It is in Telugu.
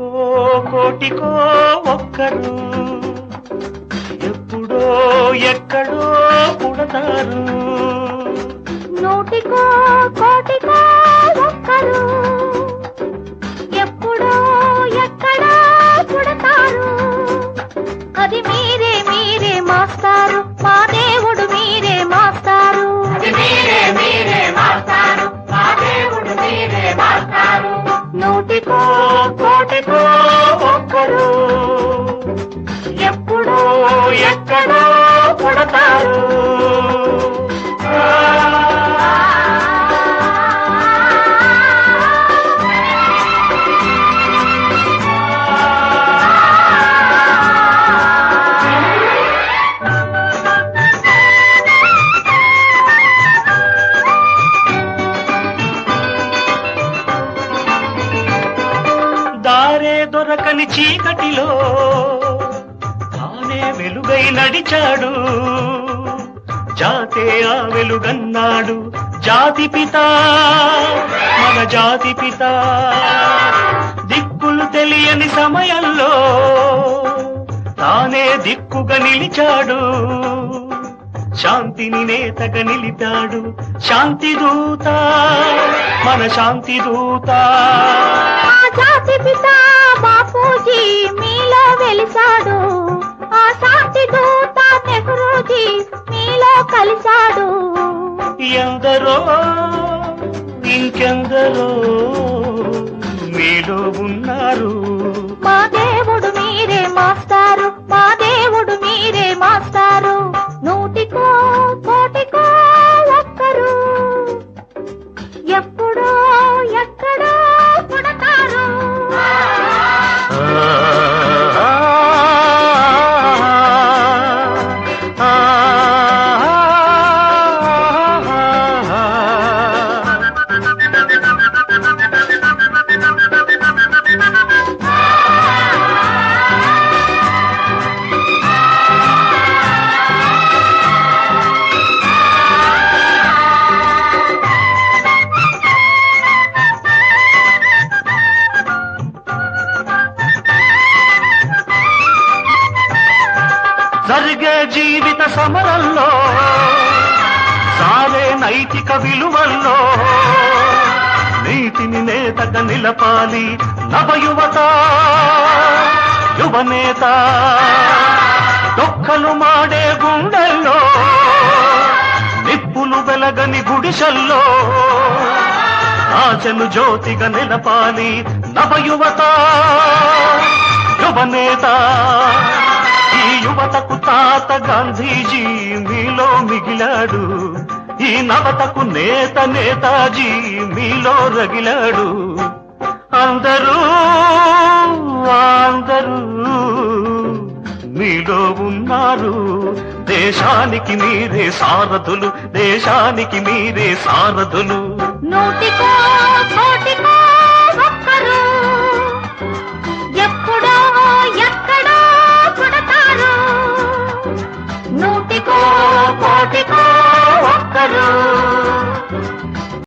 నోటికో ఒక్కరు. ఎప్పుడో ఎక్కడో పుడతారు. నోటికో కోటికో ఒక్కరు. ఎప్పుడో ఎక్కడో పుడతారు. అది మీ దొరకని చీకటిలో తానే వెలుగై నడిచాడు. జాతే ఆ వెలుగన్నాడు. జాతి పిత మన జాతి పిత. దిక్కులు తెలియని సమయంలో తానే దిక్కుగా నిలిచాడు. శాంతిని నేతగా నిలిపాడు. శాంతి దూత మన శాంతి దూత. జాతి పితా. కలిశాడు. ఎందరో ఇంకెందరో మీలో ఉన్నారు. జరిగే జీవిత సమరంలో సారే నైతిక విలువల్లో నీతిని నేతగా నిలపాలి నవయువత యువనేత దొక్కలు మాడే గుండెల్లో నిప్పులు వెలగని గుడిసెల్లో రాజను జ్యోతిగా నిలపాలి నవయువత యువనేత ఈ యువతకు తాత గాంధీజీ మీలో మిగిలాడు. ఈ నవతకు నేత నేతాజీ మీలో రగిలాడు. అందరూ అందరూ మీలో ఉన్నారు. దేశానికి మీరే సారథులు దేశానికి మీరే సారథులు. నోటికో